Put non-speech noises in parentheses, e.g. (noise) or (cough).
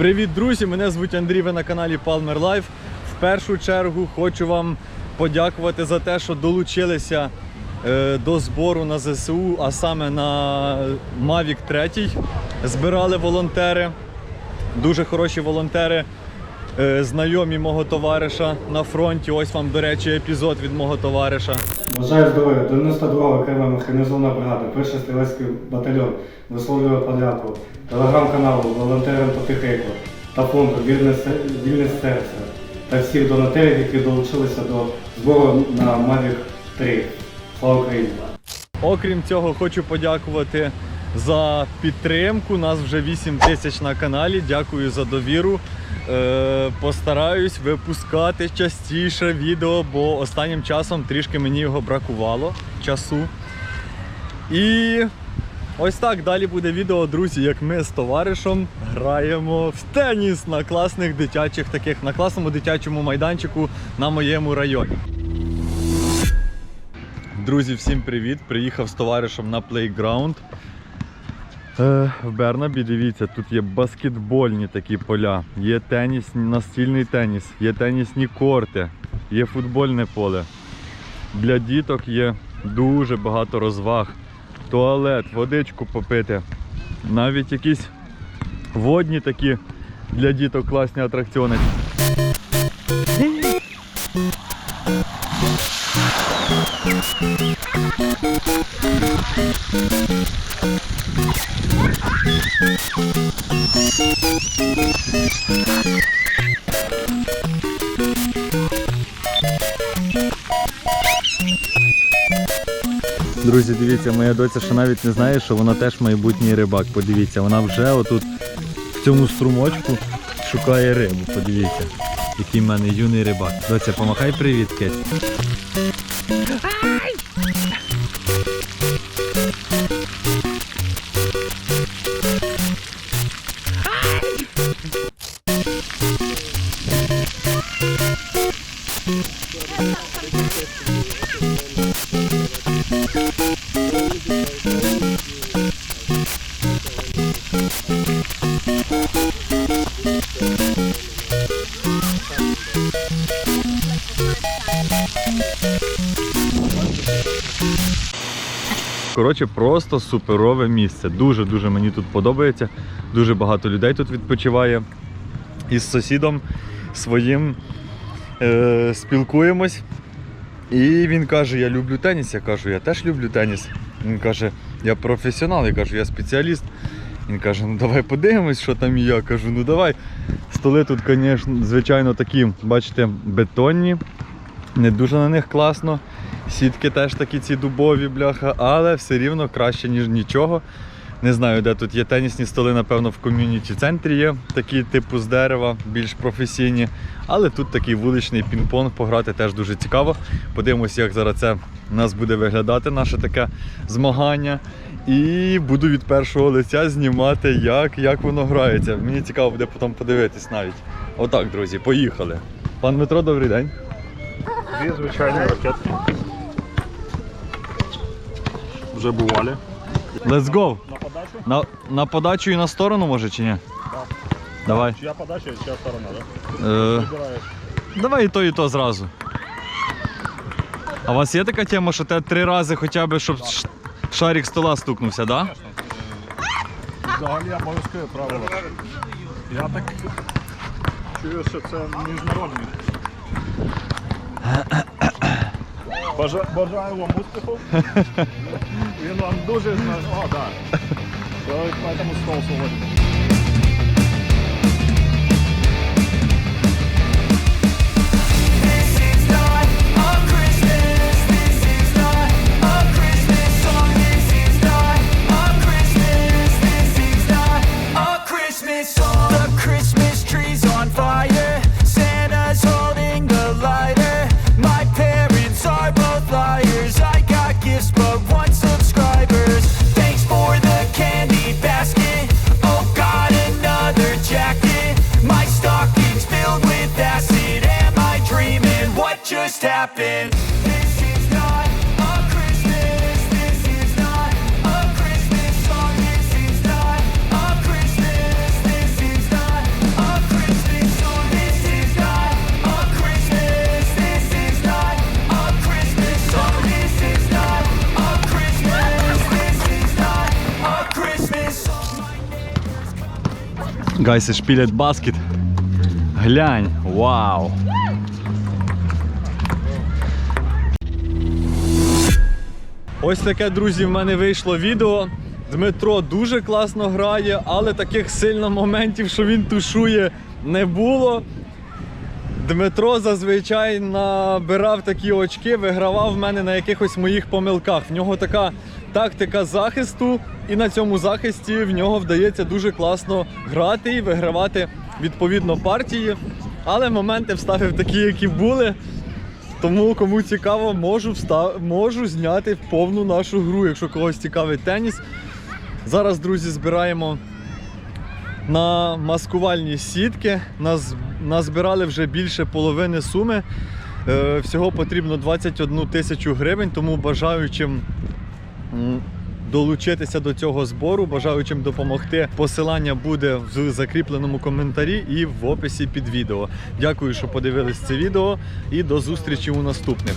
Привіт, друзі! Мене звуть Андрій, ви на каналі Palmer Life. В першу чергу хочу вам подякувати за те, що долучилися е, до збору на ЗСУ, а саме на Mavic 3 збирали волонтери. Дуже хороші волонтери, знайомі мого товариша на фронті. Ось вам, до речі, епізод від мого товариша. Бажаю здоров'я. 92 окрема механізована бригада, перший стрілецький батальйон, висловлює подяку, телеграм-каналу, волонтерам Потихейко та фонду Вільне, Се- Вільне серце та всіх донатерів, які долучилися до збору на Mavic 3. Слава Україні! Окрім цього, хочу подякувати за підтримку. Нас вже 8 тисяч на каналі. Дякую за довіру. Е, постараюсь випускати частіше відео, бо останнім часом трішки мені його бракувало часу. І ось так далі буде відео, друзі, як ми з товаришем граємо в теніс на класних дитячих таких, на класному дитячому майданчику на моєму районі. Друзі, всім привіт! Приїхав з товаришем на плейграунд в Бернабі. Дивіться, тут є баскетбольні такі поля, є теніс, настільний теніс, є тенісні корти, є футбольне поле. Для діток є дуже багато розваг. Туалет, водичку попити. Навіть якісь водні такі для діток класні атракціони. Друзі, дивіться, моя доця ще навіть не знає, що вона теж майбутній рибак. Подивіться, вона вже отут в цьому струмочку шукає рибу. Подивіться, який в мене юний рибак. Доця, помахай привіт, Кеть. Thank you. Коротше, просто суперове місце. Дуже-дуже мені тут подобається. Дуже багато людей тут відпочиває. Із сусідом своїм е, спілкуємось. І він каже: Я люблю теніс. Я кажу, я теж люблю теніс. Він каже, я професіонал, я кажу, я спеціаліст. Він каже, ну давай подивимось, що там і я. Кажу, ну давай. Столи тут, звичайно, такі, бачите, бетонні. Не дуже на них класно. Сітки теж такі ці дубові, бляха, але все рівно краще, ніж нічого. Не знаю, де тут є тенісні столи, напевно, в ком'юніті центрі є такі типу з дерева, більш професійні. Але тут такий вуличний пінг-понг пограти теж дуже цікаво. Подивимося, як зараз це у нас буде виглядати, наше таке змагання. І буду від першого лиця знімати, як, як воно грається. Мені цікаво буде потім подивитись навіть. Отак, друзі, поїхали. Пан Дмитро, добрий день. Дві звичайні ракетки. Вже бували. Let's go! На подачу? На, на подачу і на сторону може чи ні? Давай. Чия подача, чия сторона, так? Е, Вибираєш. давай і то, і то зразу. А у вас є така тема, що те три рази хоча б, щоб ш- шарик стола стукнувся, да? Взагалі обов'язкове правило. Я так чую, що це міжнародний. Бажа- Бажаю вам успіху. (laughs) Він вам дуже знає. О, так. Да. Тому стол сьогодні. happen. Гайси шпілять баскет. Глянь, вау! Ось таке, друзі, в мене вийшло відео. Дмитро дуже класно грає, але таких сильно моментів, що він тушує, не було. Дмитро зазвичай набирав такі очки, вигравав в мене на якихось моїх помилках. В нього така тактика захисту, і на цьому захисті в нього вдається дуже класно грати і вигравати відповідно партії. Але моменти вставив такі, які були. Тому кому цікаво, можу встав... можу зняти повну нашу гру, якщо когось цікавий теніс. Зараз, друзі, збираємо на маскувальні сітки. Нас... Назбирали вже більше половини суми. Е, всього потрібно 21 тисячу гривень, тому бажаючим долучитися до цього збору, бажаючим допомогти. Посилання буде в закріпленому коментарі і в описі під відео. Дякую, що подивились це відео, і до зустрічі у наступних.